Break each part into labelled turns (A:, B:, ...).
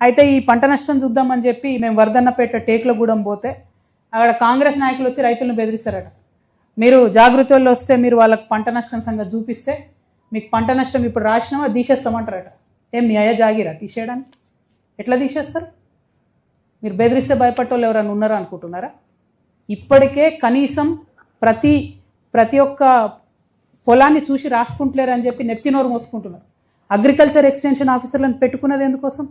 A: అయితే ఈ పంట నష్టం చూద్దామని చెప్పి మేము వరదన్నపేట టేకులగూడెం పోతే అక్కడ కాంగ్రెస్ నాయకులు వచ్చి రైతులను బెదిరిస్తారట. మీరు జాగృతుల్లో వస్తే మీరు వాళ్ళకి పంట నష్టం సంగతి చూపిస్తే మీకు పంట నష్టం ఇప్పుడు రాసినామా తీసేస్తామంటారట ఏం న్యాయ జాగిరా? తీసేయడానికి? ఎట్లా తీసేస్తారు? మీరు బెదిరిస్తే భయపట్టోళ్ళు ఎవరైనా ఉన్నారా అనుకుంటున్నారా? ఇప్పటికే కనీసం ప్రతి ప్రతి ఒక్క పొలాన్ని చూసి రాసుకుంటలేరు అని చెప్పి నెత్తినోరు మొత్తుకుంటున్నారు. అగ్రికల్చర్ ఎక్స్టెన్షన్ ఆఫీసర్లను పెట్టుకున్నది ఎందుకోసం?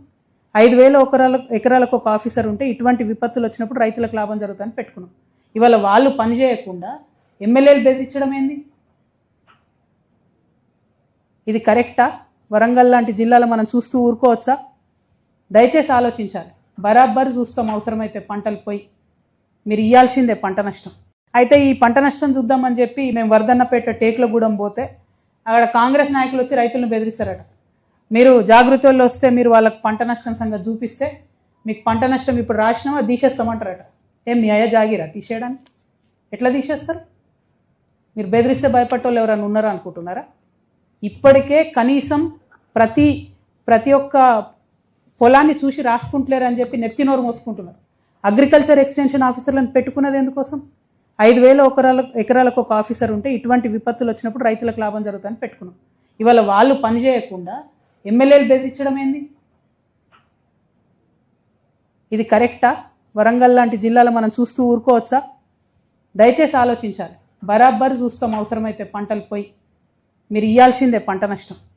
A: ఐదు వేల ఎకరాల ఎకరాలకు ఒక ఆఫీసర్ ఉంటే ఇటువంటి విపత్తులు వచ్చినప్పుడు రైతులకు లాభం జరుగుతుందని పెట్టుకున్నాం. ఇవాళ వాళ్ళు పని చేయకుండా ఎమ్మెల్యేలు బెదిరించడం ఏంది? ఇది కరెక్టా? వరంగల్ లాంటి జిల్లాలో మనం చూస్తూ ఊరుకోవచ్చా? దయచేసి ఆలోచించాలి. బరాబర్ చూస్తాం అవసరమైతే పంటలు పోయి. మీరు ఇయ్యాల్సిందే పంట నష్టం. అయితే ఈ పంట నష్టం చూద్దామని చెప్పి మేము వరదన్నపేట టేకులగూడెం పోతే అక్కడ కాంగ్రెస్ నాయకులు వచ్చి రైతులను బెదిరిస్తారట. మీరు జాగృతుల్లో వస్తే మీరు వాళ్ళకి పంట నష్టం సంగతి చూపిస్తే మీకు పంట నష్టం ఇప్పుడు రాసినామా తీసేస్తామంటారట. ఏం మీ అయ్య జాగిరా? తీసేయడానికి? ఎట్లా తీసేస్తారు? మీరు బెదిరిస్తే భయపట్టోళ్ళు ఎవరైనా ఉన్నారా అనుకుంటున్నారా? ఇప్పటికే కనీసం ప్రతి ప్రతి ఒక్క పొలాన్ని చూసి రాసుకుంటలేరు అని చెప్పి నెత్తినోరు మొత్తుకుంటున్నారు. అగ్రికల్చర్ ఎక్స్టెన్షన్ ఆఫీసర్లను పెట్టుకున్నది ఎందుకోసం? ఐదు వేల ఒకరాల ఎకరాలకు ఒక ఆఫీసర్ ఉంటే ఇటువంటి విపత్తులు వచ్చినప్పుడు రైతులకు లాభం జరుగుతుందని పెట్టుకున్నాం. ఇవాళ వాళ్ళు పని చేయకుండా ఎమ్మెల్యేలు బెదిరించడం ఏంది? ఇది కరెక్టా? వరంగల్ లాంటి జిల్లాలో మనం చూస్తూ ఊరుకోవచ్చా? దయచేసి ఆలోచించాలి. బరాబర్ చూస్తాం అవసరమైతే పంటలు పోయి. మీరు ఇయ్యాల్సిందే పంట నష్టం.